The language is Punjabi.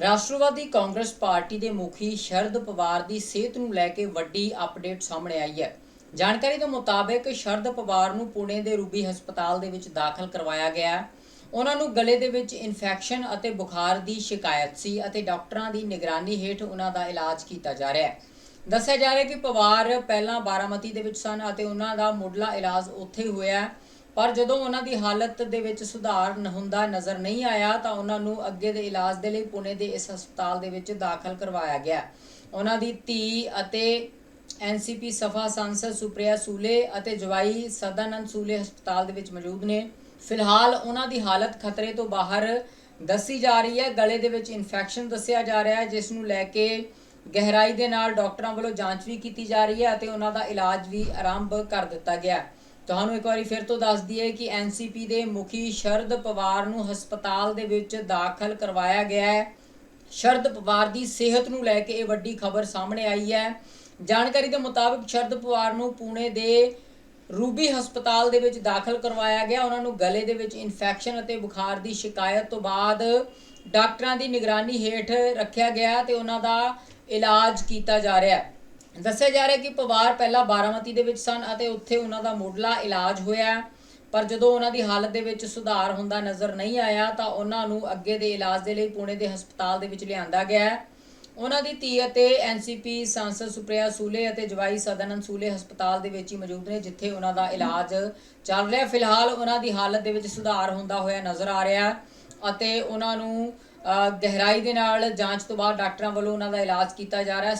ਰਾਸ਼ਟਰਵਾਦੀ ਕਾਂਗਰਸ ਪਾਰਟੀ ਦੇ ਮੁਖੀ ਸ਼ਰਦ ਪਵਾਰ ਦੀ ਸਿਹਤ ਨੂੰ ਲੈ ਕੇ ਵੱਡੀ ਅਪਡੇਟ ਸਾਹਮਣੇ ਆਈ ਹੈ। ਜਾਣਕਾਰੀ ਦੇ ਮੁਤਾਬਕ ਸ਼ਰਦ ਪਵਾਰ ਨੂੰ ਪੁਣੇ ਦੇ ਰੂਬੀ ਹਸਪਤਾਲ ਦੇ ਵਿੱਚ ਦਾਖਲ ਕਰਵਾਇਆ ਗਿਆ ਉਹਨਾਂ ਨੂੰ ਗਲੇ ਦੇ ਵਿੱਚ ਇਨਫੈਕਸ਼ਨ ਅਤੇ ਬੁਖਾਰ ਦੀ ਸ਼ਿਕਾਇਤ ਸੀ ਅਤੇ ਡਾਕਟਰਾਂ ਦੀ ਨਿਗਰਾਨੀ ਹੇਠ ਉਹਨਾਂ ਦਾ ਇਲਾਜ ਕੀਤਾ ਜਾ ਰਿਹਾ ਹੈ। ਦੱਸਿਆ ਜਾ ਰਿਹਾ ਹੈ ਕਿ ਪਵਾਰ ਪਹਿਲਾਂ ਬਾਰਾਮਤੀ ਦੇ ਵਿੱਚ ਸਨ ਅਤੇ ਉਹਨਾਂ ਦਾ ਮੁੱਢਲਾ ਇਲਾਜ ਉੱਥੇ ਹੋਇਆ ਪਰ ਜਦੋਂ ਉਹਨਾਂ ਦੀ ਹਾਲਤ ਦੇ ਵਿੱਚ ਸੁਧਾਰ ਹੁੰਦਾ, ਨਜ਼ਰ ਨਹੀਂ ਆਇਆ, ਤਾਂ ਉਹਨਾਂ ਨੂੰ ਅੱਗੇ ਦੇ ਇਲਾਜ ਦੇ ਲਈ ਪੁਣੇ ਦੇ ਇਸ ਹਸਪਤਾਲ ਦੇ ਵਿੱਚ ਦਾਖਲ ਕਰਵਾਇਆ ਗਿਆ। ਉਹਨਾਂ ਦੀ ਧੀ ਅਤੇ ਐਨਸੀਪੀ ਸਫਾ ਸੰਸਦ ਸੁਪ੍ਰਿਆ ਸੂਲੇ ਅਤੇ ਜਵਾਈ ਸਦਾਨੰਦ ਸੂਲੇ ਹਸਪਤਾਲ ਦੇ ਵਿੱਚ ਮੌਜੂਦ ਨੇ। ਫਿਲਹਾਲ ਉਹਨਾਂ ਦੀ ਹਾਲਤ ਖਤਰੇ ਤੋਂ ਬਾਹਰ ਦੱਸੀ ਜਾ ਰਹੀ ਹੈ। ਗਲੇ ਦੇ ਵਿੱਚ ਇਨਫੈਕਸ਼ਨ ਦੱਸਿਆ ਜਾ ਰਿਹਾ ਹੈ, ਜਿਸ ਨੂੰ ਲੈ ਕੇ ਗਹਿਰਾਈ ਦੇ ਨਾਲ ਡਾਕਟਰਾਂ ਵੱਲੋਂ ਜਾਂਚ ਵੀ ਕੀਤੀ ਜਾ ਰਹੀ ਹੈ ਅਤੇ ਉਹਨਾਂ ਦਾ ਇਲਾਜ ਵੀ ਆਰੰਭ ਕਰ ਦਿੱਤਾ ਗਿਆ ਤੁਹਾਨੂੰ ਇੱਕ ਵਾਰੀ ਫਿਰ ਤੋਂ ਦੱਸ ਦਈਏ ਕਿ ਐਨਸੀਪੀ ਦੇ ਮੁਖੀ ਸ਼ਰਦ ਪਵਾਰ ਨੂੰ ਹਸਪਤਾਲ ਦੇ ਵਿੱਚ ਦਾਖਲ ਕਰਵਾਇਆ ਗਿਆ ਹੈ। ਸ਼ਰਦ ਪਵਾਰ ਦੀ ਸਿਹਤ ਨੂੰ ਲੈ ਕੇ ਇਹ ਵੱਡੀ ਖਬਰ ਸਾਹਮਣੇ ਆਈ ਹੈ। ਜਾਣਕਾਰੀ ਦੇ ਮੁਤਾਬਕ ਸ਼ਰਦ ਪਵਾਰ ਨੂੰ ਪੁਣੇ ਦੇ ਰੂਬੀ ਹਸਪਤਾਲ ਦੇ ਵਿੱਚ ਦਾਖਲ ਕਰਵਾਇਆ ਗਿਆ। ਉਹਨਾਂ ਨੂੰ ਗਲੇ ਦੇ ਵਿੱਚ ਇਨਫੈਕਸ਼ਨ ਅਤੇ ਬੁਖਾਰ ਦੀ ਸ਼ਿਕਾਇਤ ਤੋਂ ਬਾਅਦ ਡਾਕਟਰਾਂ ਦੀ ਨਿਗਰਾਨੀ ਹੇਠ ਰੱਖਿਆ ਗਿਆ ਤੇ ਉਹਨਾਂ ਦਾ ਇਲਾਜ ਕੀਤਾ ਜਾ ਰਿਹਾ ਹੈ। ਦੱਸਿਆ ਜਾ ਰਿਹਾ ਕਿ ਪਵਾਰ ਪਹਿਲਾਂ ਬਾਰਾਮਤੀ ਦੇ ਵਿੱਚ ਸਨ ਅਤੇ ਉੱਥੇ ਉਹਨਾਂ ਦਾ ਮੁੱਢਲਾ ਇਲਾਜ ਹੋਇਆ ਪਰ ਜਦੋਂ ਉਹਨਾਂ ਦੀ ਹਾਲਤ ਦੇ ਵਿੱਚ ਸੁਧਾਰ ਹੁੰਦਾ ਨਜ਼ਰ ਨਹੀਂ ਆਇਆ, ਤਾਂ ਉਹਨਾਂ ਨੂੰ ਅੱਗੇ ਦੇ ਇਲਾਜ ਦੇ ਲਈ ਪੁਣੇ ਦੇ ਹਸਪਤਾਲ ਦੇ ਵਿੱਚ ਲਿਆਂਦਾ ਗਿਆ ਉਹਨਾਂ ਦੀ ਧੀ ਅਤੇ ਐਨਸੀਪੀ ਸੰਸਦ ਸੁਪ੍ਰਿਆ ਸੂਲੇ ਅਤੇ ਜਵਾਈ ਸਦਾਨੰਦ ਸੂਲੇ ਹਸਪਤਾਲ ਦੇ ਵਿੱਚ ਹੀ ਮੌਜੂਦ ਨੇ, ਜਿੱਥੇ ਉਹਨਾਂ ਦਾ ਇਲਾਜ ਚੱਲ ਰਿਹਾ ਫਿਲਹਾਲ ਉਹਨਾਂ ਦੀ ਹਾਲਤ ਦੇ ਵਿੱਚ ਸੁਧਾਰ ਹੁੰਦਾ ਹੋਇਆ ਨਜ਼ਰ ਆ ਰਿਹਾ ਅਤੇ ਉਹਨਾਂ ਨੂੰ ਗਹਿਰਾਈ ਦੇ ਨਾਲ ਜਾਂਚ ਤੋਂ ਬਾਅਦ ਡਾਕਟਰਾਂ ਵੱਲੋਂ ਉਹਨਾਂ ਦਾ ਇਲਾਜ ਕੀਤਾ ਜਾ ਰਿਹਾ